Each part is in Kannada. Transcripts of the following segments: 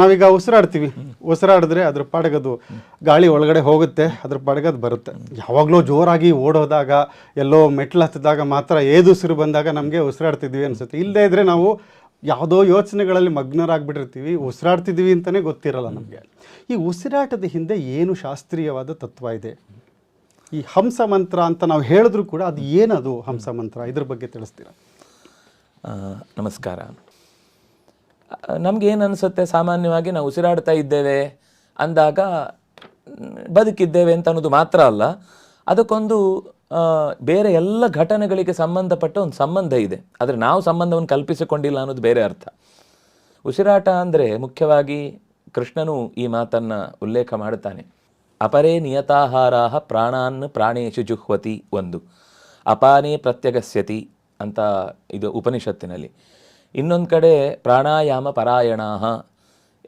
ನಾವೀಗ ಉಸಿರಾಡ್ತೀವಿ. ಉಸಿರಾಡಿದ್ರೆ ಅದ್ರ ಪಾಡಗದು ಗಾಳಿ ಒಳಗಡೆ ಹೋಗುತ್ತೆ, ಅದ್ರ ಪಾಡಗದು ಬರುತ್ತೆ. ಯಾವಾಗಲೂ ಜೋರಾಗಿ ಓಡೋದಾಗ, ಎಲ್ಲೋ ಮೆಟ್ಲು ಹತ್ತಿದಾಗ ಮಾತ್ರ ಏದು ಉಸಿರು ಬಂದಾಗ ನಮಗೆ ಉಸಿರಾಡ್ತಿದ್ವಿ ಅನಿಸುತ್ತೆ. ಇಲ್ಲದೇ ಇದ್ದರೆ ನಾವು ಯಾವುದೋ ಯೋಚನೆಗಳಲ್ಲಿ ಮಗ್ನರಾಗ್ಬಿಟ್ಟಿರ್ತೀವಿ ಉಸಿರಾಡ್ತಿದ್ದೀವಿ ಅಂತಲೇ ಗೊತ್ತಿರಲ್ಲ ನಮಗೆ. ಈ ಉಸಿರಾಟದ ಹಿಂದೆ ಏನು ಶಾಸ್ತ್ರೀಯವಾದ ತತ್ವ ಇದೆ? ಈ ಹಂಸ ಮಂತ್ರ ಅಂತ ನಾವು ಹೇಳಿದ್ರು ಕೂಡ ಅದು ಏನದು ಹಂಸ ಮಂತ್ರ? ಇದ್ರ ಬಗ್ಗೆ ತಿಳಿಸ್ತೀರಾ? ನಮಸ್ಕಾರ. ನಮ್ಗೆ ಏನು ಅನಿಸುತ್ತೆ? ಸಾಮಾನ್ಯವಾಗಿ ನಾವು ಉಸಿರಾಡ್ತಾ ಇದ್ದೇವೆ ಅಂದಾಗ ಬದುಕಿದ್ದೇವೆ ಅಂತ ಅನ್ನೋದು ಮಾತ್ರ ಅಲ್ಲ. ಅದಕ್ಕೊಂದು ಬೇರೆ ಎಲ್ಲ ಘಟನೆಗಳಿಗೆ ಸಂಬಂಧಪಟ್ಟ ಒಂದು ಸಂಬಂಧ ಇದೆ. ಆದರೆ ನಾವು ಸಂಬಂಧವನ್ನು ಕಲ್ಪಿಸಿಕೊಂಡಿಲ್ಲ ಅನ್ನೋದು ಬೇರೆ ಅರ್ಥ. ಉಸಿರಾಟ ಅಂದರೆ ಮುಖ್ಯವಾಗಿ ಕೃಷ್ಣನು ಈ ಮಾತನ್ನು ಉಲ್ಲೇಖ ಮಾಡುತ್ತಾನೆ. ಅಪರೇ ನಿಯತಾಹಾರಾಹ ಪ್ರಾಣಾನ್ ಪ್ರಾಣೇಶು ಜುಹ್ವತಿ ಒಂದು. ಅಪಾನೇ ಪ್ರತ್ಯಗಸ್ಯತಿ ಅಂತ ಇದು ಉಪನಿಷತ್ತಿನಲ್ಲಿ. ಇನ್ನೊಂದು ಕಡೆ ಪ್ರಾಣಾಯಾಮ ಪರಾಯಣ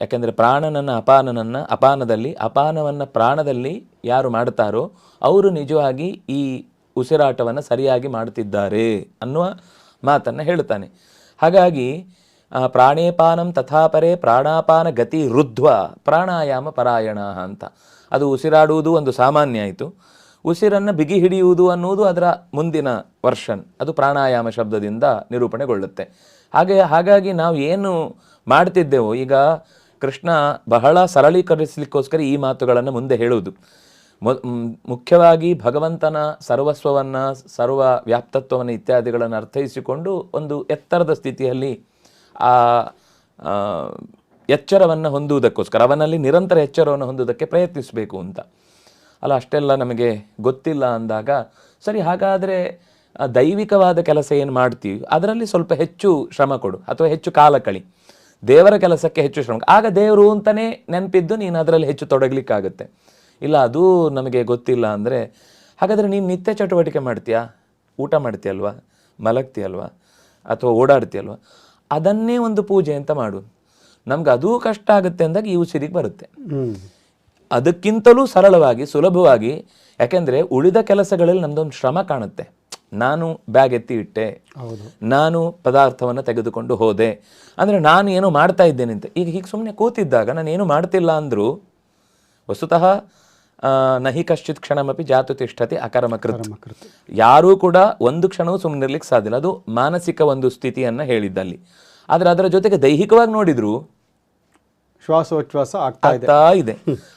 ಯಾಕೆಂದರೆ ಪ್ರಾಣನನ್ನು ಅಪಾನನನ್ನು ಅಪಾನದಲ್ಲಿ, ಅಪಾನವನ್ನು ಪ್ರಾಣದಲ್ಲಿ ಯಾರು ಮಾಡ್ತಾರೋ ಅವರು ನಿಜವಾಗಿ ಈ ಉಸಿರಾಟವನ್ನು ಸರಿಯಾಗಿ ಮಾಡುತ್ತಿದ್ದಾರೆ ಅನ್ನುವ ಮಾತನ್ನು ಹೇಳುತ್ತಾನೆ. ಹಾಗಾಗಿ ಪ್ರಾಣೇಪಾನಂ ತಥಾಪರೇ ಪ್ರಾಣಾಪಾನ ಗತಿ ರುದ್ಧ್ವ, ಪ್ರಾಣಾಯಾಮ ಪರಾಯಣ ಅಂತ. ಅದು ಉಸಿರಾಡುವುದು ಒಂದು ಸಾಮಾನ್ಯ ಆಯಿತು. ಉಸಿರನ್ನು ಬಿಗಿ ಹಿಡಿಯುವುದು ಅನ್ನುವುದು ಅದರ ಮುಂದಿನ ವರ್ಷನ್. ಅದು ಪ್ರಾಣಾಯಾಮ ಶಬ್ದದಿಂದ ನಿರೂಪಣೆಗೊಳ್ಳುತ್ತೆ. ಹಾಗೆ, ಹಾಗಾಗಿ ನಾವು ಏನು ಮಾಡ್ತಿದ್ದೆವು? ಈಗ ಕೃಷ್ಣ ಬಹಳ ಸರಳೀಕರಿಸಲಿಕ್ಕೋಸ್ಕರ ಈ ಮಾತುಗಳನ್ನು ಮುಂದೆ ಹೇಳುವುದು. ಮುಖ್ಯವಾಗಿ ಭಗವಂತನ ಸರ್ವಸ್ವವನ್ನು, ಸರ್ವ ವ್ಯಾಪ್ತತ್ವವನ್ನು ಇತ್ಯಾದಿಗಳನ್ನು ಅರ್ಥೈಸಿಕೊಂಡು ಒಂದು ಎತ್ತರದ ಸ್ಥಿತಿಯಲ್ಲಿ ಆ, ಎಚ್ಚರವನ್ನು ಹೊಂದುವುದಕ್ಕೋಸ್ಕರ, ಅವನಲ್ಲಿ ನಿರಂತರ ಎಚ್ಚರವನ್ನು ಹೊಂದುವುದಕ್ಕೆ ಪ್ರಯತ್ನಿಸಬೇಕು ಅಂತ. ಅಲ್ಲ, ಅಷ್ಟೆಲ್ಲ ನಮಗೆ ಗೊತ್ತಿಲ್ಲ ಅಂದಾಗ, ಸರಿ, ಹಾಗಾದರೆ ದೈವಿಕವಾದ ಕೆಲಸ ಏನು ಮಾಡ್ತೀವಿ ಅದರಲ್ಲಿ ಸ್ವಲ್ಪ ಹೆಚ್ಚು ಶ್ರಮ ಕೊಡು ಅಥವಾ ಹೆಚ್ಚು ಕಾಲ ಕಳಿ. ದೇವರ ಕೆಲಸಕ್ಕೆ ಹೆಚ್ಚು ಶ್ರಮ. ಆಗ ದೇವರು ಅಂತಲೇ ನೆನಪಿದ್ದು ನೀನು ಅದರಲ್ಲಿ ಹೆಚ್ಚು ತೊಡಗಲಿಕ್ಕಾಗುತ್ತೆ. ಇಲ್ಲ ಅದು ನಮಗೆ ಗೊತ್ತಿಲ್ಲ ಅಂದರೆ ಹಾಗಾದರೆ ನೀನು ನಿತ್ಯ ಚಟುವಟಿಕೆ ಮಾಡ್ತೀಯಾ? ಊಟ ಮಾಡ್ತೀಯಲ್ವಾ? ಮಲಗ್ತೀಯಲ್ವಾ? ಅಥವಾ ಓಡಾಡ್ತೀಯಲ್ವಾ? ಅದನ್ನೇ ಒಂದು ಪೂಜೆ ಅಂತ ಮಾಡು. ನಮ್ಗೆ ಅದೂ ಕಷ್ಟ ಆಗುತ್ತೆ ಅಂದಾಗ ಈ ಉಸಿರಿಗೆ ಬರುತ್ತೆ. ಅದಕ್ಕಿಂತಲೂ ಸರಳವಾಗಿ ಸುಲಭವಾಗಿ ಯಾಕೆಂದರೆ ಉಳಿದ ಕೆಲಸಗಳಲ್ಲಿ ನಮ್ದೊಂದು ಶ್ರಮ ಕಾಣುತ್ತೆ. ನಾನು ಬ್ಯಾಗ್ ಎತ್ತಿ ಇಟ್ಟೆ. ಹೌದು. ನಾನು ಪದಾರ್ಥವನ್ನು ತೆಗೆದುಕೊಂಡು ಹೋದೆ. ಅಂದರೆ ನಾನು ಏನೋ ಮಾಡ್ತಾ ಇದ್ದೇನೆ ಅಂತ. ಈಗ ಹೀಗೆ ಸುಮ್ಮನೆ ಕೂತಿದ್ದಾಗ ನಾನು ಏನು ಮಾಡ್ತಿಲ್ಲ ಅಂದರೂ ವಸ್ತುತಃ ನಹಿ ಕಶ್ಚಿತ್ ಕ್ಷಣಮಿ ಜಾತು ತಿಷ್ಠತಿ ಅಕರ್ಮಕೃತ. ಕೃತ. ಯಾರೂ ಕೂಡ ಒಂದು ಕ್ಷಣವೂ ಸುಮ್ಮನಿರ್ಲಿಕ್ಕೆ ಸಾಧ್ಯ ಇಲ್ಲ. ಅದು ಮಾನಸಿಕ ಒಂದು ಸ್ಥಿತಿಯನ್ನು ಹೇಳಿದ್ದಲ್ಲಿ. ಆದರೆ ಅದರ ಜೊತೆಗೆ ದೈಹಿಕವಾಗಿ ನೋಡಿದ್ರು ಶ್ವಾಸೋಚ್ಛ್ವಾಸ ಆಗ್ತಾ ಇದೆ. ಆಗ್ತಾ ಇದೆ.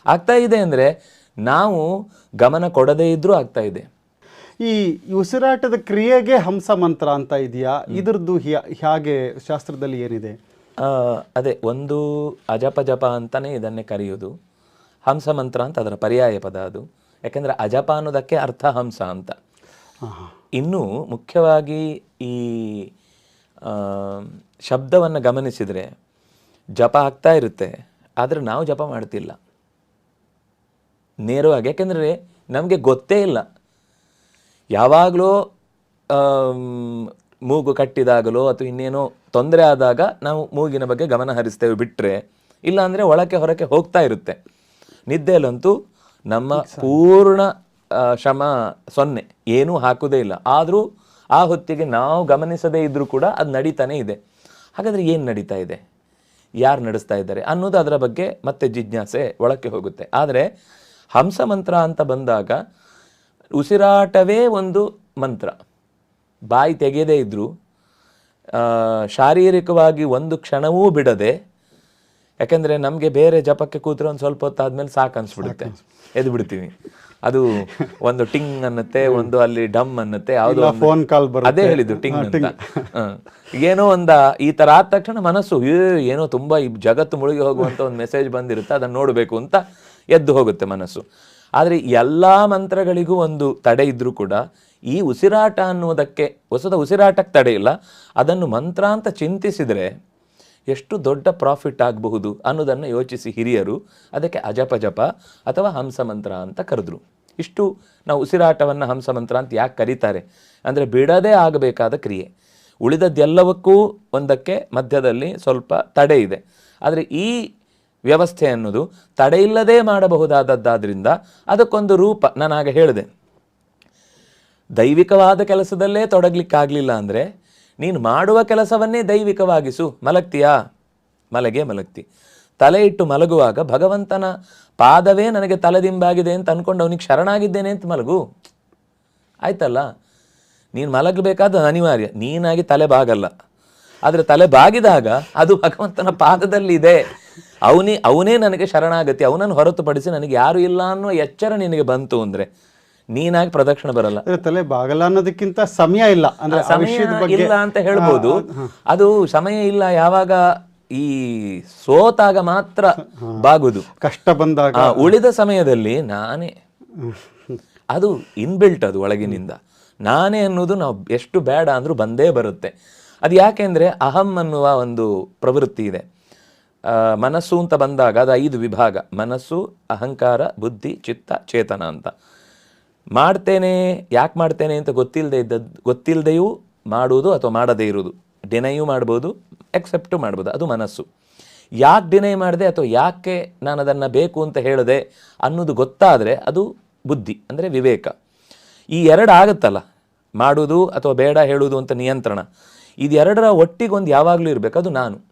ಅಂದರೆ ಇದೆ ಅಂದ್ರೆ ನಾವು ಗಮನ ಕೊಡದೇ ಇದ್ರೂ ಆಗ್ತಾ ಇದೆ. ಈ ಉಸಿರಾಟದ ಕ್ರಿಯೆಗೆ ಹಂಸ ಮಂತ್ರ ಅಂತ ಇದೆಯಾ? ಇದರದ್ದು ಹೇಗೆ ಶಾಸ್ತ್ರದಲ್ಲಿ ಏನಿದೆ? ಅದೇ ಒಂದು ಅಜಪ ಜಪ ಅಂತಲೇ ಇದನ್ನೇ ಕರೆಯೋದು ಹಂಸ ಮಂತ್ರ ಅಂತ ಅದರ ಪರ್ಯಾಯ ಪದ ಅದು. ಯಾಕೆಂದರೆ ಅಜಪ ಅನ್ನೋದಕ್ಕೆ ಅರ್ಥ ಹಂಸ ಅಂತ. ಇನ್ನು ಮುಖ್ಯವಾಗಿ ಈ ಶಬ್ದವನ್ನು ಗಮನಿಸಿದರೆ ಜಪ ಆಗ್ತಾ ಇರುತ್ತೆ ಆದರೆ ನಾವು ಜಪ ಮಾಡ್ತಿಲ್ಲ. ನೇರವಾಗಿ ಯಾಕೆಂದರೆ ನಮಗೆ ಗೊತ್ತೇ ಇಲ್ಲ. ಯಾವಾಗಲೂ ಮೂಗು ಕಟ್ಟಿದಾಗಲೋ ಅಥವಾ ಇನ್ನೇನೋ ತೊಂದರೆ ಆದಾಗ ನಾವು ಮೂಗಿನ ಬಗ್ಗೆ ಗಮನ ಹರಿಸ್ತೇವೆ ಬಿಟ್ಟರೆ ಇಲ್ಲಾಂದರೆ ಒಳಕ್ಕೆ ಹೊರಕ್ಕೆ ಹೋಗ್ತಾ ಇರುತ್ತೆ. ನಿದ್ದೆಯಲ್ಲಂತೂ ನಮ್ಮ ಪೂರ್ಣ ಶ್ರಮ ಸೊನ್ನೆ ಏನೂ ಹಾಕುವುದೇ ಇಲ್ಲ. ಆದರೂ ಆ ಹೊತ್ತಿಗೆ ನಾವು ಗಮನಿಸದೇ ಇದ್ದರೂ ಕೂಡ ಅದು ನಡೀತಾನೇ ಇದೆ. ಹಾಗಾದರೆ ಏನು ನಡೀತಾ ಇದೆ? ಯಾರು ನಡೆಸ್ತಾ ಇದ್ದಾರೆ? ಅನ್ನೋದು ಅದರ ಬಗ್ಗೆ ಮತ್ತೆ ಜಿಜ್ಞಾಸೆ ಒಳಕ್ಕೆ ಹೋಗುತ್ತೆ. ಆದರೆ ಹಂಸ ಮಂತ್ರ ಅಂತ ಬಂದಾಗ ಉಸಿರಾಟವೇ ಒಂದು ಮಂತ್ರ. ಬಾಯಿ ತೆಗೆಯದೇ ಇದ್ದರೂ ಶಾರೀರಿಕವಾಗಿ ಒಂದು ಕ್ಷಣವೂ ಬಿಡದೆ ಯಾಕೆಂದರೆ ನಮಗೆ ಬೇರೆ ಜಪಕ್ಕೆ ಕೂತ್ರೆ ಒಂದು ಸ್ವಲ್ಪ ಹೊತ್ತು ಆದಮೇಲೆ ಸಾಕು ಅನಿಸ್ಬಿಡುತ್ತೆ. ಎದ್ದು ಬಿಡ್ತೀವಿ ಅದು ಒಂದು ಟಿಂಗ್ ಅನ್ನತ್ತೆ ಒಂದು ಅಲ್ಲಿ ಡಮ್ ಅನ್ನತ್ತೆ ಯಾವುದೋ ಫೋನ್ ಕಾಲ್ ಅದೇ ಹೇಳಿದ್ದು ಟಿಂಗ್ ಅಂತ. ಏನೋ ಒಂದ ಈ ತರ ಆದ ತಕ್ಷಣ ಮನಸ್ಸು ಏ ಏನೋ ತುಂಬಾ ಈ ಜಗತ್ತು ಮುಳುಗಿ ಹೋಗುವಂತ ಒಂದು ಮೆಸೇಜ್ ಬಂದಿರುತ್ತೆ ಅದನ್ನ ನೋಡಬೇಕು ಅಂತ ಎದ್ದು ಹೋಗುತ್ತೆ ಮನಸ್ಸು. ಆದ್ರೆ ಎಲ್ಲ ಮಂತ್ರಗಳಿಗೂ ಒಂದು ತಡೆ ಇದ್ದರೂ ಕೂಡ ಈ ಉಸಿರಾಟ ಅನ್ನುವುದಕ್ಕೆ ಹೊಸದ ಉಸಿರಾಟಕ್ಕೆ ತಡೆ ಇಲ್ಲ. ಅದನ್ನು ಮಂತ್ರ ಅಂತ ಚಿಂತಿಸಿದರೆ ಎಷ್ಟು ದೊಡ್ಡ ಪ್ರಾಫಿಟ್ ಆಗಬಹುದು ಅನ್ನೋದನ್ನು ಯೋಚಿಸಿ ಹಿರಿಯರು. ಅದಕ್ಕೆ ಅಜಪ ಜಪ ಅಥವಾ ಹಂಸ ಮಂತ್ರ ಅಂತ ಕರೆದ್ರು. ಇಷ್ಟು ನಾವು ಉಸಿರಾಟವನ್ನು ಹಂಸ ಮಂತ್ರ ಅಂತ ಯಾಕೆ ಕರೀತಾರೆ? ಅಂದರೆ ಬಿಡದೇ ಆಗಬೇಕಾದ ಕ್ರಿಯೆ. ಉಳಿದದ್ದೆಲ್ಲವಕ್ಕೂ ಒಂದಕ್ಕೆ ಮಧ್ಯದಲ್ಲಿ ಸ್ವಲ್ಪ ತಡೆ ಇದೆ. ಆದರೆ ಈ ವ್ಯವಸ್ಥೆ ಅನ್ನೋದು ತಡೆಯಿಲ್ಲದೆ ಮಾಡಬಹುದಾದದ್ದಾದ್ರಿಂದ ಅದಕ್ಕೊಂದು ರೂಪ. ನಾನು ಆಗ ಹೇಳಿದೆ. ದೈವಿಕವಾದ ಕೆಲಸದಲ್ಲೇ ತೊಡಗ್ಲಿಕ್ಕಾಗಲಿಲ್ಲ ಅಂದರೆ ನೀನು ಮಾಡುವ ಕೆಲಸವನ್ನೇ ದೈವಿಕವಾಗಿಸು. ಮಲಗ್ತೀಯಾ? ಮಲಗೆ ಮಲಗ್ತಿ. ತಲೆ ಇಟ್ಟು ಮಲಗುವಾಗ ಭಗವಂತನ ಪಾದವೇ ನನಗೆ ತಲೆದಿಂಬಾಗಿದೆ ಅಂತ ಅಂದ್ಕೊಂಡು ಅವನಿಗೆ ಶರಣಾಗಿದ್ದೇನೆ ಅಂತ ಮಲಗು. ಆಯ್ತಲ್ಲ? ನೀನು ಮಲಗಬೇಕಾದ ಅನಿವಾರ್ಯ. ನೀನಾಗಿ ತಲೆ ಬಾಗಲ್ಲ. ಆದರೆ ತಲೆ ಬಾಗಿದಾಗ ಅದು ಭಗವಂತನ ಪಾದದಲ್ಲಿ ಇದೆ ಅವನಿ ಅವನೇ ನನಗೆ ಶರಣಾಗತಿ ಅವನನ್ನು ಹೊರತುಪಡಿಸಿ ನನಗೆ ಯಾರು ಇಲ್ಲ ಅನ್ನೋ ಎಚ್ಚರ ನಿನಗೆ ಬಂತು ಅಂದ್ರೆ ನೀನಾಗಿ ಪ್ರದಕ್ಷಿಣೆ ಬರಲ್ಲ. ತಲೆ ಬಾಗಲ್ಲ ಅನ್ನೋದಕ್ಕಿಂತ ಸಮಯ ಇಲ್ಲ. ಅಂದ್ರೆ ಸಮಯ ಇಲ್ಲ ಅಂತ ಹೇಳ್ಬೋದು. ಅದು ಸಮಯ ಇಲ್ಲ ಯಾವಾಗ ಈ ಸೋತಾಗ ಮಾತ್ರ ಬಾಗುದು. ಕಷ್ಟ ಬಂದಾಗ. ಉಳಿದ ಸಮಯದಲ್ಲಿ ನಾನೇ ಅದು ಇನ್ಬಿಲ್ಟ್ ಅದು ಒಳಗಿನಿಂದ. ನಾನೇ ಅನ್ನೋದು ನಾವು ಎಷ್ಟು ಬೇಡ ಅಂದ್ರೂ ಬಂದೇ ಬರುತ್ತೆ. ಅದು ಯಾಕೆಂದ್ರೆ ಅಹಂ ಅನ್ನುವ ಒಂದು ಪ್ರವೃತ್ತಿ ಇದೆ. ಮನಸ್ಸು ಅಂತ ಬಂದಾಗ ಅದು ಐದು ವಿಭಾಗ. ಮನಸ್ಸು, ಅಹಂಕಾರ, ಬುದ್ಧಿ, ಚಿತ್ತ, ಚೇತನ ಅಂತ. ಮಾಡ್ತೇನೆ, ಯಾಕೆ ಮಾಡ್ತೇನೆ ಅಂತ ಗೊತ್ತಿಲ್ಲದೆ ಇದ್ದದ್ದು ಗೊತ್ತಿಲ್ಲದೆಯೂ ಮಾಡುವುದು ಅಥವಾ ಮಾಡದೇ ಇರುವುದು. ಡಿನೈಯೂ ಮಾಡ್ಬೋದು, ಎಕ್ಸೆಪ್ಟು ಮಾಡ್ಬೋದು. ಅದು ಮನಸ್ಸು. ಯಾಕೆ ಡಿನೈ ಮಾಡಿದೆ ಅಥವಾ ಯಾಕೆ ನಾನು ಅದನ್ನು ಬೇಕು ಅಂತ ಹೇಳಿದೆ ಅನ್ನೋದು ಗೊತ್ತಾದರೆ ಅದು ಬುದ್ಧಿ, ಅಂದರೆ ವಿವೇಕ. ಈ ಎರಡು ಆಗುತ್ತಲ್ಲ? ಮಾಡುವುದು ಅಥವಾ ಬೇಡ ಹೇಳುವುದು ಅಂತ ನಿಯಂತ್ರಣ. ಇದೆರಡರ ಒಟ್ಟಿಗೊಂದು ಯಾವಾಗಲೂ ಇರಬೇಕು, ಅದು ನಾನು.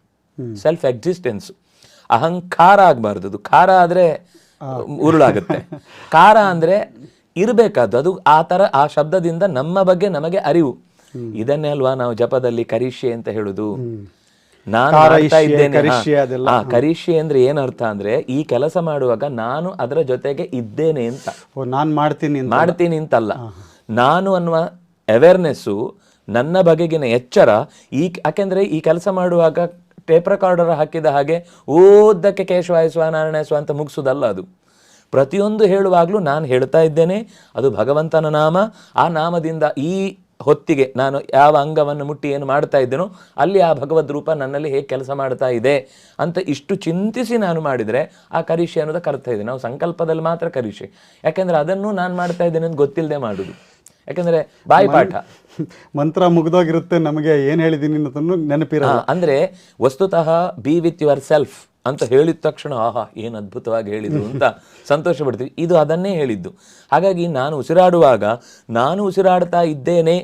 ಸೆಲ್ಫ್ ಎಕ್ಸಿಸ್ಟೆನ್ಸ್ ಅಹಂಕಾರ ಆಗಬಾರ್ದು. ಅದು ಖಾರ ಆದರೆ ಉರುಳಾಗುತ್ತೆ. ಖಾರ ಅಂದರೆ ಇರಬೇಕಾದ್ದು. ಅದು ಆ ಥರ ಆ ಶಬ್ದದಿಂದ ನಮ್ಮ ಬಗ್ಗೆ ನಮಗೆ ಅರಿವು. ಇದನ್ನೇ ಅಲ್ವಾ ನಾವು ಜಪದಲ್ಲಿ ಕರಿಷ್ಯೆ ಅಂತ ಹೇಳುದು? ನಾನು ಮಾಡ್ತಾ ಇದ್ದೇನೆ. ಹಾ. ಕರಿಷ್ಯೆ ಅಂದ್ರೆ ಏನರ್ಥ ಅಂದ್ರೆ ಈ ಕೆಲಸ ಮಾಡುವಾಗ ನಾನು ಅದರ ಜೊತೆಗೆ ಇದ್ದೇನೆ ಅಂತ. ನಾನು ಮಾಡ್ತೀನಿ ಅಂತ ಮಾಡ್ತೀನಿ ಅಂತಲ್ಲ. ನಾನು ಅನ್ನುವ ಅವೇರ್ನೆಸ್ಸು ನನ್ನ ಬಗೆಗಿನ ಎಚ್ಚರ ಈ ಯಾಕೆಂದ್ರೆ ಈ ಕೆಲಸ ಮಾಡುವಾಗ ಟೇಪ್ ರೆಕಾರ್ಡರ್ ಹಾಕಿದ ಹಾಗೆ ಓದಕ್ಕೆ ಸ್ವಾನಾರಾಯಣ ನಾರಾಯಣಸ್ವ ಅಂತ ಮುಗಿಸೋದಲ್ಲ ಅದು. ಪ್ರತಿಯೊಂದು ಹೇಳುವಾಗಲೂ ನಾನು ಹೇಳ್ತಾ ಇದ್ದೇನೆ, ಅದು ಭಗವಂತನ ನಾಮ. ಆ ನಾಮದಿಂದ ಈ ಹೊತ್ತಿಗೆ ನಾನು ಯಾವ ಅಂಗವನ್ನು ಮುಟ್ಟಿ ಏನು ಮಾಡ್ತಾ ಇದ್ದೇನೋ, ಅಲ್ಲಿ ಆ ಭಗವದ್ ರೂಪ ನನ್ನಲ್ಲಿ ಹೇಗೆ ಕೆಲಸ ಮಾಡ್ತಾ ಇದೆ ಅಂತ ಇಷ್ಟು ಚಿಂತಿಸಿ ನಾನು ಮಾಡಿದರೆ ಆ ಕರಿಷೆ ಅನ್ನೋದಕ್ಕೆ ಕರ್ತಾ ಇದೆ. ನಾವು ಸಂಕಲ್ಪದಲ್ಲಿ ಮಾತ್ರ ಕರಿಷೆ ಯಾಕೆಂದರೆ ಅದನ್ನು ನಾನು ಮಾಡ್ತಾ ಇದ್ದೇನೆ ಅಂತ ಗೊತ್ತಿಲ್ಲದೆ ಮಾಡುದು. ಯಾಕೆಂದ್ರೆ ಬಾಯಿಪಾಠ ಮಂತ್ರ ಮುಗ್ದೋಗಿರುತ್ತೆ ನಮಗೆ ಏನ್ ಹೇಳಿದೀನಿ ಅನ್ನೋದನ್ನು ನೆನಪಿರಲ್ಲ. ಅಂದ್ರೆ ವಸ್ತುತಃ ಬಿ ವಿತ್ ಯುವರ್ ಸೆಲ್ಫ್ ಅಂತ ಹೇಳಿದ ತಕ್ಷಣ ಆಹಾ ಏನು ಅದ್ಭುತವಾಗಿ ಹೇಳಿದ್ರು ಅಂತ ಸಂತೋಷ ಪಡ್ತೀವಿ ಇದು ಅದನ್ನೇ ಹೇಳಿದ್ದು. ಹಾಗಾಗಿ ನಾನು ಉಸಿರಾಡುವಾಗ ನಾನು ಉಸಿರಾಡ್ತಾ ಇದ್ದೇನೆ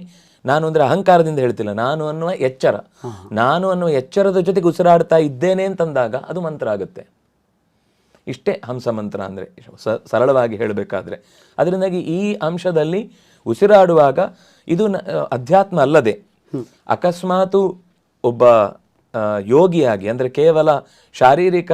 ನಾನು ಅಂದ್ರೆ ಅಹಂಕಾರದಿಂದ ಹೇಳ್ತಿಲ್ಲ ನಾನು ಅನ್ನುವ ಎಚ್ಚರ. ನಾನು ಅನ್ನುವ ಎಚ್ಚರದ ಜೊತೆಗೆ ಉಸಿರಾಡ್ತಾ ಇದ್ದೇನೆ ಅಂತಂದಾಗ ಅದು ಮಂತ್ರ ಆಗುತ್ತೆ. ಇಷ್ಟೇ ಹಂಸ ಮಂತ್ರ ಅಂದರೆ ಸರಳವಾಗಿ ಹೇಳಬೇಕಾದ್ರೆ. ಅದರಿಂದಾಗಿ ಈ ಅಂಶದಲ್ಲಿ ಉಸಿರಾಡುವಾಗ ಇದು ಅಧ್ಯಾತ್ಮ ಅಲ್ಲದೆ ಅಕಸ್ಮಾತು ಒಬ್ಬ ಯೋಗಿಯಾಗಿ ಅಂದರೆ ಕೇವಲ ಶಾರೀರಿಕ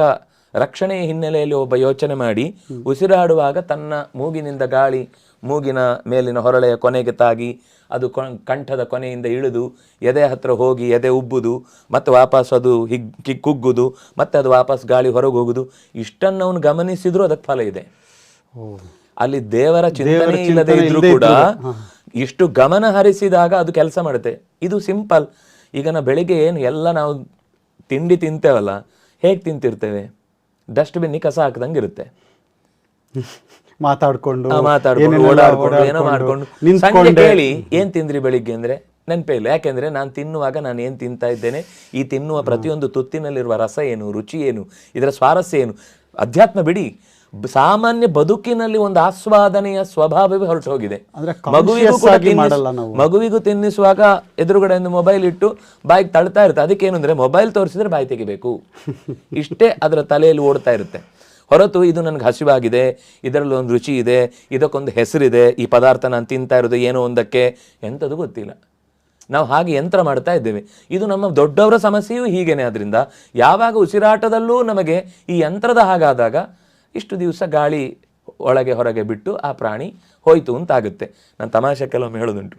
ರಕ್ಷಣೆಯ ಹಿನ್ನೆಲೆಯಲ್ಲಿ ಒಬ್ಬ ಯೋಚನೆ ಮಾಡಿ ಉಸಿರಾಡುವಾಗ ತನ್ನ ಮೂಗಿನಿಂದ ಗಾಳಿ ಮೂಗಿನ ಮೇಲಿನ ಹೊರಳೆಯ ಕೊನೆಗೆ ತಾಗಿ ಅದು ಕಂಠದ ಕೊನೆಯಿಂದ ಇಳಿದು ಎದೆ ಹತ್ರ ಹೋಗಿ ಎದೆ ಉಬ್ಬುದು ಮತ್ತೆ ವಾಪಸ್ ಅದು ಹಿಗ್ ಕಿ- ಕುಗ್ಗುದು ಮತ್ತೆ ಅದು ವಾಪಸ್ ಗಾಳಿ ಹೊರಗೆ ಹೋಗುದು ಇಷ್ಟನ್ನು ಅವನು ಗಮನಿಸಿದ್ರು ಅದಕ್ಕೆ ಫಲ ಇದೆ. ಅಲ್ಲಿ ದೇವರ ಚಿಂತನೆ ಇಲ್ಲದೆ ಇದ್ರೂ ಕೂಡ ಇಷ್ಟು ಗಮನ ಹರಿಸಿದಾಗ ಅದು ಕೆಲಸ ಮಾಡುತ್ತೆ. ಇದು ಸಿಂಪಲ್. ಈಗ ನಾವು ಬೆಳಿಗ್ಗೆ ಏನು ಎಲ್ಲ ನಾವು ತಿಂಡಿ ತಿಂತೇವಲ್ಲ ಹೇಗೆ ತಿಂತಿರ್ತೇವೆ? ಡಸ್ಟ್ಬಿನ್ ಕಸ ಹಾಕ್ದಂಗೆ ಇರುತ್ತೆ. ಮಾತಾಡ್ಕೊಂಡು ಮಾತಾಡ್ಕೊಂಡು ಓಡಾಡ್ಕೊಂಡು ಏನೋ ಮಾಡ್ಕೊಂಡು. ಸಂಜೆ ಕೇಳಿ ಏನ್ ತಿಂದ್ರಿ ಬೆಳಿಗ್ಗೆ ಅಂದ್ರೆ ನೆನಪೇ ಇಲ್ಲ. ಯಾಕೆಂದ್ರೆ ನಾನು ತಿನ್ನುವಾಗ ನಾನು ಏನ್ ತಿಂತಾ ಇದ್ದೇನೆ? ಈ ತಿನ್ನುವ ಪ್ರತಿಯೊಂದು ತುತ್ತಿನಲ್ಲಿರುವ ರಸ ಏನು ರುಚಿ ಏನು ಇದರ ಸ್ವಾರಸ್ಯ ಏನು? ಅಧ್ಯಾತ್ಮ ಬಿಡಿ. ಸಾಮಾನ್ಯ ಬದುಕಿನಲ್ಲಿ ಒಂದು ಆಸ್ವಾದನೆಯ ಸ್ವಭಾವವೇ ಹೊರಟು ಹೋಗಿದೆ ಮಗುವಿಗೂ ತಿನ್ನಿಸುವಾಗ ಎದುರುಗಡೆ ಒಂದು ಮೊಬೈಲ್ ಇಟ್ಟು ಬಾಯಿಗೆ ತಳ್ತಾ ಇರುತ್ತೆ. ಅದಕ್ಕೇನು ಅಂದ್ರೆ ಮೊಬೈಲ್ ತೋರಿಸಿದ್ರೆ ಬಾಯಿ ತೆಗಿಬೇಕು. ಇಷ್ಟೇ ಅದರ ತಲೆಯಲ್ಲಿ ಓಡ್ತಾ ಇರುತ್ತೆ. ಹೊರತು ಇದು ನನಗೆ ಹಸಿವಾಗಿದೆ ಇದರಲ್ಲಿ ಒಂದು ರುಚಿ ಇದೆ ಇದಕ್ಕೊಂದು ಹೆಸರಿದೆ ಈ ಪದಾರ್ಥ ನಾನು ತಿಂತಾ ಇರೋದು ಏನೋ ಒಂದಕ್ಕೆ ಎಂಥದ್ದು ಗೊತ್ತಿಲ್ಲ. ನಾವು ಹಾಗೆ ಯಂತ್ರ ಮಾಡ್ತಾ ಇದ್ದೇವೆ. ಇದು ನಮ್ಮ ದೊಡ್ಡವರ ಸಮಸ್ಯೆಯೂ ಹೀಗೇನೆ ಅದರಿಂದ ಯಾವಾಗ ಉಸಿರಾಟದಲ್ಲೂ ನಮಗೆ ಈ ಯಂತ್ರದ ಹಾಗಾದಾಗ ಇಷ್ಟು ದಿವಸ ಗಾಳಿ ಒಳಗೆ ಹೊರಗೆ ಬಿಟ್ಟು ಆ ಪ್ರಾಣಿ ಹೋಯ್ತು ಅಂತ ಆಗುತ್ತೆ ನಾನು ತಮಾಷೆ ಕೆಲವೊಮ್ಮೆ ಹೇಳೋದುಂಟು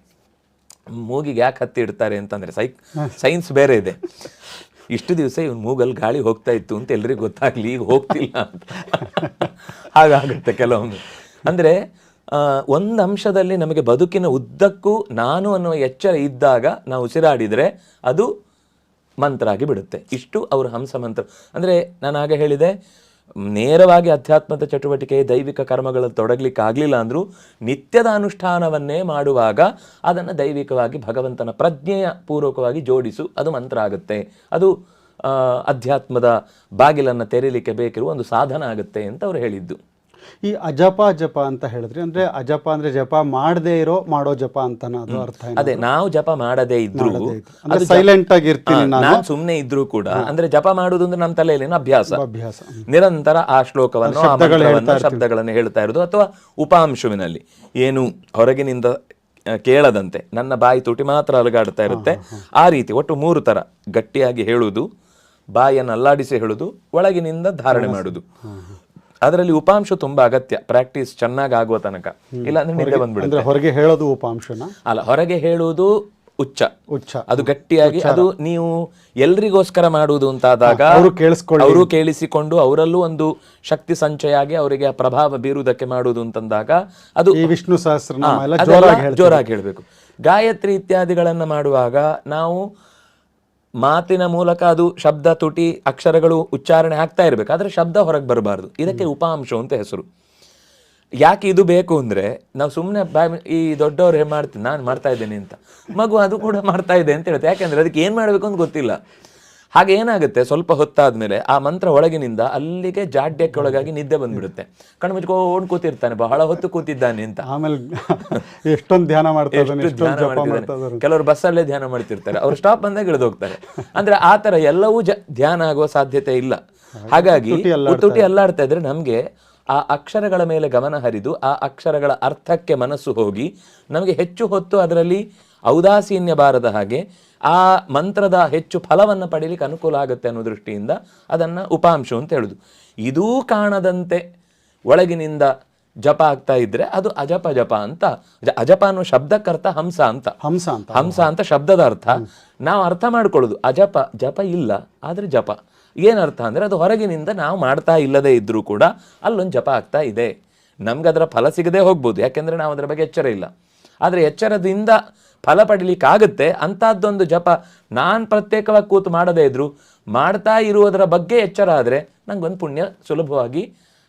ಮೂಗಿಗೆ ಯಾಕೆ ಹತ್ತಿ ಇಡ್ತಾರೆ ಅಂತಂದ್ರೆ ಸೈಕ್ ಸೈನ್ಸ್ ಬೇರೆ ಇದೆ. ಇಷ್ಟು ದಿವಸ ಇವನ್ ಮೂಗಲ್ಲಿ ಗಾಳಿ ಹೋಗ್ತಾ ಇತ್ತು ಅಂತ ಎಲ್ರಿಗೂ ಗೊತ್ತಾಗ್ಲಿ ಈಗ ಹೋಗ್ತಿಲ್ಲ ಅಂತ. ಹಾಗಾಗುತ್ತೆ ಕೆಲವೊಮ್ಮೆ. ಅಂದ್ರೆ ಒಂದು ಅಂಶದಲ್ಲಿ ನಮಗೆ ಬದುಕಿನ ಉದ್ದಕ್ಕೂ ನಾನು ಅನ್ನುವ ಎಚ್ಚರ ಇದ್ದಾಗ ನಾವು ಉಸಿರಾಡಿದರೆ ಅದು ಮಂತ್ರ ಆಗಿ ಬಿಡುತ್ತೆ. ಇಷ್ಟು ಅವರು ಹಂಸ ಮಂತ್ರ. ಅಂದರೆ ನಾನು ಆಗ ಹೇಳಿದೆ ನೇರವಾಗಿ ಅಧ್ಯಾತ್ಮದ ಚಟುವಟಿಕೆ, ದೈವಿಕ ಕರ್ಮಗಳಲ್ಲಿ ತೊಡಗಲಿಕ್ಕೆ ಆಗಲಿಲ್ಲ ಅಂದರೂ ನಿತ್ಯದ ಅನುಷ್ಠಾನವನ್ನೇ ಮಾಡುವಾಗ ಅದನ್ನು ದೈವಿಕವಾಗಿ ಭಗವಂತನ ಪ್ರಜ್ಞೆಯ ಪೂರ್ವಕವಾಗಿ ಜೋಡಿಸು, ಅದು ಮಂತ್ರ ಆಗುತ್ತೆ. ಅದು ಅಧ್ಯಾತ್ಮದ ಬಾಗಿಲನ್ನು ತೆರೀಲಿಕ್ಕೆ ಬೇಕಿರುವ ಒಂದು ಸಾಧನ ಆಗುತ್ತೆ ಅಂತ ಅವರು ಹೇಳಿದ್ದು. ಈ ಅಜಪ ಜಪ ಅಂತ ಹೇಳಿದ್ರಿ. ಅಂದ್ರೆ ಅಜಪ ಅಂದ್ರೆ ಜಪ ಮಾಡದೇ ಇರೋ ಮಾಡೋ ಜಪ ಅಂತ ಅದು ಅರ್ಥ? ಅದೇ ನಾವು ಜಪ ಮಾಡದೇ ಇದ್ರು ಸೈಲೆಂಟ್ ಆಗಿ ಇರ್ತೀನಿ ನಾನು. ಸುಮ್ಮನೆ ಇದ್ರು ಕೂಡ ಅಂದ್ರೆ ಜಪ ಮಾಡುದು ಅಂದ್ರೆ ನಮ್ಮ ತಲೆಯಲ್ಲಿನ ಅಭ್ಯಾಸ? ಅಭ್ಯಾಸ. ನಿರಂತರ ಆ ಶ್ಲೋಕವನ್ನು ಶಬ್ದಗಳನ್ನು ಹೇಳ್ತಾ ಇರೋದು. ಅಥವಾ ಉಪಾಂಶುವಿನಲ್ಲಿ. ಏನು ಹೊರಗಿನಿಂದ ಕೇಳದಂತೆ ನನ್ನ ಬಾಯಿ ತುಟಿ ಮಾತ್ರ ಅಲುಗಾಡ್ತಾ ಇರುತ್ತೆ. ಆ ರೀತಿ ಒಟ್ಟು ಮೂರು ತರ ಗಟ್ಟಿಯಾಗಿ ಹೇಳುವುದು ಬಾಯನ್ನು ಅಲ್ಲಾಡಿಸಿ ಹೇಳುದು ಒಳಗಿನಿಂದ ಧಾರಣೆ ಮಾಡುದು. ಅದರಲ್ಲಿ ಉಪಾಂಶ ತುಂಬಾ ಅಗತ್ಯ. ಪ್ರಾಕ್ಟೀಸ್ ಚೆನ್ನಾಗಿ ಆಗುವ ತನಕ ಇಲ್ಲಾಂದ್ರೆ ನಿದ್ದೆ ಬಂದ್ಬಿಡುತ್ತೆ. ಅಂದ್ರೆ ಹೊರಗೆ ಹೇಳೋದು ಉಪಾಂಶನ? ಅಲ್ಲ ಹೊರಗೆ ಹೇಳುವುದು ಉಚ್ಚ ಉಚ್ಚ ಅದು ಗಟ್ಟಿಯಾಗಿ ಅದು ನೀವು ಎಲ್ರಿಗೋಸ್ಕರ ಮಾಡುವುದು ಅಂತಾದಾಗ ಅವರು ಕೇಳಿಸಿಕೊಂಡು ಅವರಲ್ಲೂ ಒಂದು ಶಕ್ತಿ ಸಂಚಯ ಆಗಿ ಅವರಿಗೆ ಆ ಪ್ರಭಾವ ಬೀರುವುದಕ್ಕೆ ಮಾಡುವುದು ಅಂತಂದಾಗ ಅದು ವಿಷ್ಣು ಜೋರಾಗಿ ಜೋರಾಗಿ ಹೇಳಬೇಕು. ಗಾಯತ್ರಿ ಇತ್ಯಾದಿಗಳನ್ನ ಮಾಡುವಾಗ ನಾವು ಮಾತಿನ ಮೂಲಕ ಅದು ಶಬ್ದ, ತುಟಿ, ಅಕ್ಷರಗಳು ಉಚ್ಚಾರಣೆ ಆಗ್ತಾ ಇರಬೇಕು. ಆದರೆ ಶಬ್ದ ಹೊರಗೆ ಬರಬಾರ್ದು. ಇದಕ್ಕೆ ಉಪಾಂಶ ಅಂತ ಹೆಸರು. ಯಾಕೆ ಇದು ಬೇಕು ಅಂದ್ರೆ, ನಾವು ಸುಮ್ಮನೆ ಈ ದೊಡ್ಡವ್ರು ಮಾಡ್ತೀನಿ ನಾನು ಮಾಡ್ತಾ ಇದ್ದೇನೆ ಅಂತ. ಮಗು ಅದು ಕೂಡ ಮಾಡ್ತಾ ಇದೆ ಅಂತ ಹೇಳುತ್ತೆ ಯಾಕೆಂದರೆ ಅದಕ್ಕೆ ಏನು ಮಾಡಬೇಕು ಅಂತ ಗೊತ್ತಿಲ್ಲ. ಹಾಗೆ ಏನಾಗುತ್ತೆ? ಸ್ವಲ್ಪ ಹೊತ್ತಾದ ಮೇಲೆ ಆ ಮಂತ್ರ ಒಳಗಿನಿಂದ ಅಲ್ಲಿಗೆ ಜಾಡ್ಯಕ್ಕೆ ಒಳಗಾಗಿ ನಿದ್ದೆ ಬಂದ್ಬಿಡುತ್ತೆ. ಕಣ್ಣು ಮುಚ್ಕೊಂಡು ಕೂತಿರ್ತಾನೆ ಬಹಳ ಹೊತ್ತು ಕೂತಿದ್ದಾನೆ ಅಂತ. ಆಮೇಲೆ ಎಷ್ಟೊಂದು ಧ್ಯಾನ ಮಾಡ್ತಾರೆ. ಕೆಲವರು ಬಸ್ಸಲ್ಲೇ ಧ್ಯಾನ ಮಾಡ್ತಿರ್ತಾರೆ. ಅವ್ರು ಸ್ಟಾಪ್ ಬಂದಾಗ ಇಳಿದು ಹೋಗ್ತಾರೆ ಅಂದ್ರೆ ಆ ತರ ಎಲ್ಲವೂ ಧ್ಯಾನ ಆಗುವ ಸಾಧ್ಯತೆ ಇಲ್ಲ. ಹಾಗಾಗಿ ತುಟಿ ಅಲ್ಲಾಡ್ತಾ ಇದ್ರೆ ನಮ್ಗೆ ಆ ಅಕ್ಷರಗಳ ಮೇಲೆ ಗಮನ ಹರಿದು ಆ ಅಕ್ಷರಗಳ ಅರ್ಥಕ್ಕೆ ಮನಸ್ಸು ಹೋಗಿ ನಮಗೆ ಹೆಚ್ಚು ಹೊತ್ತು ಅದರಲ್ಲಿ ಔದಾಸೀನ್ಯ ಬಾರದ ಹಾಗೆ ಆ ಮಂತ್ರದ ಹೆಚ್ಚು ಫಲವನ್ನು ಪಡೀಲಿಕ್ಕೆ ಅನುಕೂಲ ಆಗುತ್ತೆ ಅನ್ನೋ ದೃಷ್ಟಿಯಿಂದ ಅದನ್ನ ಉಪಾಂಶ ಅಂತ ಹೇಳುದು. ಇದೂ ಕಾಣದಂತೆ ಒಳಗಿನಿಂದ ಜಪ ಆಗ್ತಾ ಇದ್ರೆ ಅದು ಅಜಪ ಜಪ ಅಂತ. ಅಜಪ ಅನ್ನೋ ಶಬ್ದಕ್ಕರ್ಥ ಹಂಸ ಅಂತ. ಹಂಸ ಅಂತ. ಹಂಸ ಅಂತ ಶಬ್ದದ ಅರ್ಥ. ನಾವು ಅರ್ಥ ಮಾಡ್ಕೊಳ್ಳೋದು. ಅಜಪ ಜಪ ಇಲ್ಲ ಆದರೆ ಜಪ. ಏನರ್ಥ ಅಂದ್ರೆ ಅದು ಹೊರಗಿನಿಂದ ನಾವು ಮಾಡ್ತಾ ಇಲ್ಲದೆ ಇದ್ರೂ ಕೂಡ ಅಲ್ಲೊಂದು ಜಪ ಆಗ್ತಾ ಇದೆ. ನಮ್ಗೆ ಅದರ ಫಲ ಸಿಗದೆ ಹೋಗ್ಬೋದು. ಯಾಕೆಂದರೆ ನಾವು ಅದರ ಬಗ್ಗೆ ಎಚ್ಚರ ಇಲ್ಲ. ಆದ್ರೆ ಎಚ್ಚರದಿಂದ ಫಲ ಪಡಿಲಿಕ್ಕಾಗುತ್ತೆ. ಅಂಥದ್ದೊಂದು ಜಪ ನಾನು ಪ್ರತ್ಯೇಕವಾಗಿ ಕೂತು ಮಾಡದೇ ಇದ್ರು ಮಾಡ್ತಾ ಇರುವುದರ ಬಗ್ಗೆ ಎಚ್ಚರ ಆದರೆ ನಂಗೊಂದು ಪುಣ್ಯ ಸುಲಭವಾಗಿ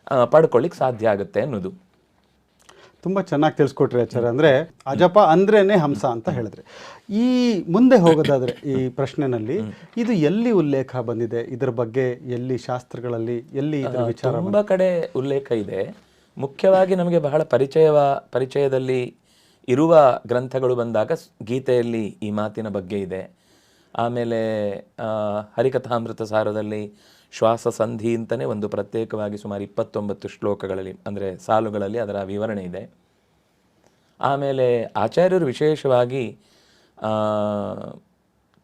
ಪಡ್ಕೊಳ್ಳಿಕ್ಕೆ ಪಡ್ಕೊಳ್ಳಿಕ್ ಸಾಧ್ಯ ಆಗುತ್ತೆ ಅನ್ನೋದು. ತುಂಬ ಚೆನ್ನಾಗಿ ತಿಳಿಸ್ಕೊಟ್ರಿ ಆಚಾರ ಅಂದರೆ ಅಜಪ ಅಂದ್ರೇನೆ ಹಂಸ ಅಂತ ಹೇಳಿದ್ರೆ. ಈ ಮುಂದೆ ಹೋಗೋದಾದ್ರೆ ಈ ಪ್ರಶ್ನೆನಲ್ಲಿ ಇದು ಎಲ್ಲಿ ಉಲ್ಲೇಖ ಬಂದಿದೆ? ಇದರ ಬಗ್ಗೆ ಎಲ್ಲಿ ಶಾಸ್ತ್ರಗಳಲ್ಲಿ ಎಲ್ಲಿ ಇದರ ವಿಚಾರ ತುಂಬ ಕಡೆ ಉಲ್ಲೇಖ ಇದೆ. ಮುಖ್ಯವಾಗಿ ನಮಗೆ ಬಹಳ ಪರಿಚಯವ ಪರಿಚಯದಲ್ಲಿ ಇರುವ ಗ್ರಂಥಗಳು ಬಂದಾಗ ಗೀತೆಯಲ್ಲಿ ಈ ಮಾತಿನ ಬಗ್ಗೆ ಇದೆ. ಆಮೇಲೆ ಹರಿಕಥಾಮೃತ ಸಾರದಲ್ಲಿ ಶ್ವಾಸ ಸಂಧಿ ಅಂತಲೇ ಒಂದು ಪ್ರತ್ಯೇಕವಾಗಿ ಸುಮಾರು ಇಪ್ಪತ್ತೊಂಬತ್ತು ಶ್ಲೋಕಗಳಲ್ಲಿ, ಅಂದರೆ ಸಾಲುಗಳಲ್ಲಿ ಅದರ ವಿವರಣೆ ಇದೆ. ಆಮೇಲೆ ಆಚಾರ್ಯರು ವಿಶೇಷವಾಗಿ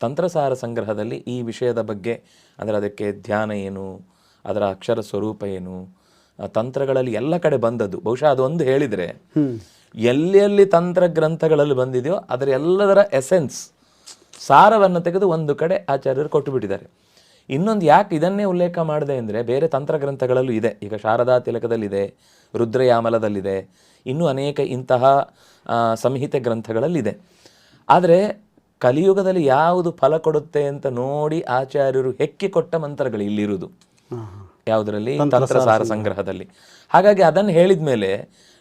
ತಂತ್ರಸಾರ ಸಂಗ್ರಹದಲ್ಲಿ ಈ ವಿಷಯದ ಬಗ್ಗೆ, ಅಂದರೆ ಅದಕ್ಕೆ ಧ್ಯಾನ ಏನು, ಅದರ ಅಕ್ಷರ ಸ್ವರೂಪ ಏನು ತಂತ್ರಗಳಲ್ಲಿ ಎಲ್ಲ ಕಡೆ ಬಂದದ್ದು. ಬಹುಶಃ ಅದೊಂದು ಹೇಳಿದರೆ ಎಲ್ಲೆಲ್ಲಿ ತಂತ್ರ ಗ್ರಂಥಗಳಲ್ಲಿ ಬಂದಿದೆಯೋ ಅದರ ಎಲ್ಲದರ ಎಸೆನ್ಸ್ ಸಾರವನ್ನು ತೆಗೆದು ಒಂದು ಕಡೆ ಆಚಾರ್ಯರು ಕೊಟ್ಟುಬಿಟ್ಟಿದ್ದಾರೆ. ಇನ್ನೊಂದು ಯಾಕೆ ಇದನ್ನೇ ಉಲ್ಲೇಖ ಮಾಡಿದೆ ಅಂದರೆ ಬೇರೆ ತಂತ್ರ ಗ್ರಂಥಗಳಲ್ಲೂ ಇದೆ. ಈಗ ಶಾರದಾ ತಿಲಕದಲ್ಲಿದೆ ರುದ್ರಯಾಮಲದಲ್ಲಿದೆ ಇನ್ನೂ ಅನೇಕ ಇಂತಹ ಸಂಹಿತೆ ಗ್ರಂಥಗಳಲ್ಲಿದೆ. ಆದರೆ ಕಲಿಯುಗದಲ್ಲಿ ಯಾವುದು ಫಲ ಕೊಡುತ್ತೆ ಅಂತ ನೋಡಿ ಆಚಾರ್ಯರು ಹೆಕ್ಕಿ ಕೊಟ್ಟ ಮಂತ್ರಗಳು ಇಲ್ಲಿರುವುದು. ಯಾವುದರಲ್ಲಿ? ತಂತ್ರಸಾರ ಸಂಗ್ರಹದಲ್ಲಿ. ಹಾಗಾಗಿ ಅದನ್ನು ಹೇಳಿದ ಮೇಲೆ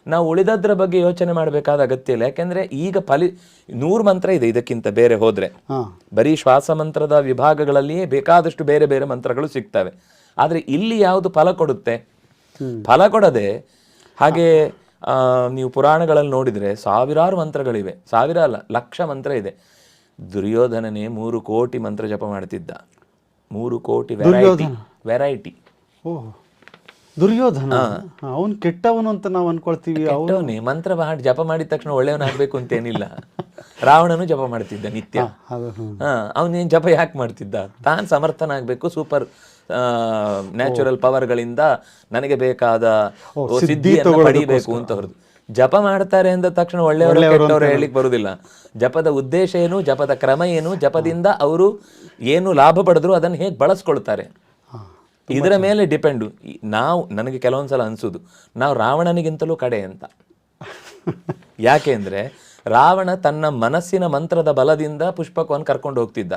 ನಾವು ಉಳಿದದ್ರ ಬಗ್ಗೆ ಯೋಚನೆ ಮಾಡಬೇಕಾದ ಅಗತ್ಯ ಇಲ್ಲ. ಯಾಕೆಂದ್ರೆ ಈಗ ಫಲಿ ನೂರು ಮಂತ್ರ ಇದೆ ಇದಕ್ಕಿಂತ ಬೇರೆ ಹೋದ್ರೆ. ಬರೀ ಶ್ವಾಸ ಮಂತ್ರದ ವಿಭಾಗಗಳಲ್ಲಿಯೇ ಬೇಕಾದಷ್ಟು ಬೇರೆ ಬೇರೆ ಮಂತ್ರಗಳು ಸಿಗ್ತವೆ. ಆದ್ರೆ ಇಲ್ಲಿ ಯಾವುದು ಫಲ ಕೊಡುತ್ತೆ? ಫಲ ಕೊಡದೆ ಹಾಗೆ ನೀವು ಪುರಾಣಗಳಲ್ಲಿ ನೋಡಿದ್ರೆ ಸಾವಿರಾರು ಮಂತ್ರಗಳಿವೆ. ಸಾವಿರ ಅಲ್ಲ ಲಕ್ಷ ಮಂತ್ರ ಇದೆ. ದುರ್ಯೋಧನನೇ ಮೂರು ಕೋಟಿ ಮಂತ್ರ ಜಪ ಮಾಡ್ತಿದ್ದ. ಮೂರು ಕೋಟಿ ವೆರೈಟಿ ವೆರೈಟಿ ಓಹ್. ದುರ್ಯೋಧನ. ಅವನ್ ಕೆಟ್ಟವನು ಅಂತ ನಾವು ಅನ್ಕೊಳ್ತೀವಿ ಅವನು ಮಂತ್ರ ಮಾಡಿ ಜಪ ಮಾಡಿದ ತಕ್ಷಣ ಒಳ್ಳೆಯವನಾಗಬೇಕು ಅಂತ ಏನಿಲ್ಲ ರಾವಣನು ಜಪ ಮಾಡ್ತಿದ್ದ ನಿತ್ಯ. ಅವನೇನ್ ಜಪ ಯಾಕೆ ಮಾಡ್ತಿದ್ದ? ಸಮರ್ಥನ ಸಮರ್ಥನಾಗಬೇಕು ಸೂಪರ್ ನ್ಯಾಚುರಲ್ ಪವರ್ಗಳಿಂದ ನನಗೆ ಬೇಕಾದ ಸಿದ್ಧಿ ಸಿದ್ಧಿಯನ್ನು ಪಡಿಬೇಕು ಅಂತ ಹೊರದು ಜಪ ಮಾಡ್ತಾರೆ ಅಂದ ತಕ್ಷಣ ಒಳ್ಳೆಯವರು ಕೆಟ್ಟವರು ಹೇಳಿಕ್ ಬರುದಿಲ್ಲ. ಜಪದ ಉದ್ದೇಶ ಏನು ಜಪದ ಕ್ರಮ ಏನು ಜಪದಿಂದ ಅವರು ಏನು ಲಾಭ ಪಡೆದ್ರು ಅದನ್ನು ಹೇಗೆ ಬಳಸ್ಕೊಳ್ತಾರೆ? ಇದರ ಮೇಲೆ ಡಿಪೆಂಡು ನಾವು ನನಗೆ ಕೆಲವೊಂದ್ಸಲ ಅನ್ಸುದು ನಾವು ರಾವಣನಿಗಿಂತಲೂ ಕಡೆ ಅಂತ. ಯಾಕೆ ಅಂದರೆ ರಾವಣ ತನ್ನ ಮನಸ್ಸಿನ ಮಂತ್ರದ ಬಲದಿಂದ ಪುಷ್ಪಕವನ್ನು ಕರ್ಕೊಂಡು ಹೋಗ್ತಿದ್ದ.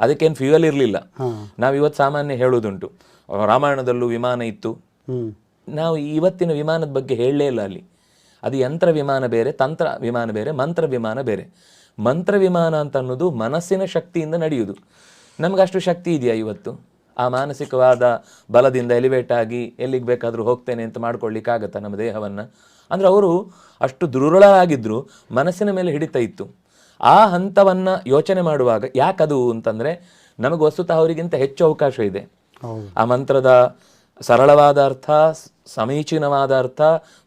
ಅದಕ್ಕೇನು ಫ್ಯೂಯಲ್ ಇರಲಿಲ್ಲ. ನಾವು ಇವತ್ತು ಸಾಮಾನ್ಯ ಹೇಳೋದುಂಟು ರಾಮಾಯಣದಲ್ಲೂ ವಿಮಾನ ಇತ್ತು. ನಾವು ಇವತ್ತಿನ ವಿಮಾನದ ಬಗ್ಗೆ ಹೇಳಲೇ ಇಲ್ಲ ಅಲ್ಲಿ. ಅದು ಯಂತ್ರ ವಿಮಾನ ಬೇರೆ ತಂತ್ರ ವಿಮಾನ ಬೇರೆ ಮಂತ್ರ ವಿಮಾನ ಬೇರೆ. ಮಂತ್ರ ವಿಮಾನ ಅಂತ ಅನ್ನೋದು ಮನಸ್ಸಿನ ಶಕ್ತಿಯಿಂದ ನಡೆಯುವುದು ನಮ್ಗೆ ಅಷ್ಟು ಶಕ್ತಿ ಇದೆಯಾ ಇವತ್ತು? ಆ ಮಾನಸಿಕವಾದ ಬಲದಿಂದ ಎಲಿವೇಟ್ ಆಗಿ ಎಲ್ಲಿಗೆ ಬೇಕಾದರೂ ಹೋಗ್ತೇನೆ ಅಂತ ಮಾಡ್ಕೊಳ್ಳಿಕ್ಕಾಗತ್ತಾ ನಮ್ಮ ದೇಹವನ್ನು? ಅಂದರೆ ಅವರು ಅಷ್ಟು ದುರುಳಾಗಿದ್ದರು ಮನಸ್ಸಿನ ಮೇಲೆ ಹಿಡಿತ ಇತ್ತು. ಆ ಹಂತವನ್ನು ಯೋಚನೆ ಮಾಡುವಾಗ ಯಾಕದು ಅಂತಂದರೆ ನಮಗೆ ವಸ್ತುತ ಅವರಿಗಿಂತ ಹೆಚ್ಚು ಅವಕಾಶ ಇದೆ. ಆ ಮಂತ್ರದ ಸರಳವಾದ ಅರ್ಥ ಸಮೀಚೀನವಾದ ಅರ್ಥ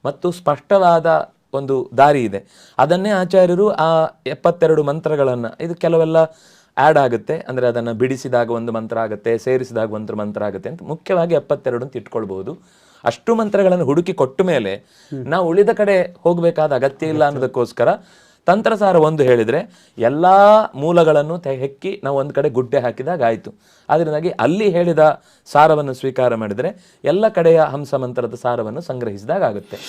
ಮತ್ತು ಸ್ಪಷ್ಟವಾದ ಒಂದು ದಾರಿ ಇದೆ. ಅದನ್ನೇ ಆಚಾರ್ಯರು ಆ ಎಪ್ಪತ್ತೆರಡು ಮಂತ್ರಗಳನ್ನು ಇದು ಕೆಲವೆಲ್ಲ ಆ್ಯಡ್ ಆಗುತ್ತೆ ಅಂದರೆ ಅದನ್ನು ಬಿಡಿಸಿದಾಗ ಒಂದು ಮಂತ್ರ ಆಗುತ್ತೆ ಸೇರಿಸಿದಾಗ ಒಂದು ಮಂತ್ರ ಆಗುತ್ತೆ ಅಂತ ಮುಖ್ಯವಾಗಿ ಎಪ್ಪತ್ತೆರಡು ಅಂತ ಇಟ್ಕೊಳ್ಬಹುದು. ಅಷ್ಟು ಮಂತ್ರಗಳನ್ನು ಹುಡುಕಿ ಕೊಟ್ಟ ಮೇಲೆ ನಾವು ಉಳಿದ ಕಡೆ ಹೋಗಬೇಕಾದ ಅಗತ್ಯ ಇಲ್ಲ ಅನ್ನೋದಕ್ಕೋಸ್ಕರ ತಂತ್ರಸಾರ ಒಂದು ಹೇಳಿದರೆ ಎಲ್ಲ ಮೂಲಗಳನ್ನು ತೆ ಹೆಕ್ಕಿ ನಾವು ಒಂದು ಕಡೆ ಗುಡ್ಡೆ ಹಾಕಿದಾಗ ಆಯಿತು. ಅದರಿಂದಾಗಿ ಅಲ್ಲಿ ಹೇಳಿದ ಸಾರವನ್ನು ಸ್ವೀಕಾರ ಮಾಡಿದರೆ ಎಲ್ಲ ಕಡೆಯ ಹಂಸ ಮಂತ್ರದ ಸಾರವನ್ನು ಸಂಗ್ರಹಿಸಿದಾಗ ಆಗುತ್ತೆ.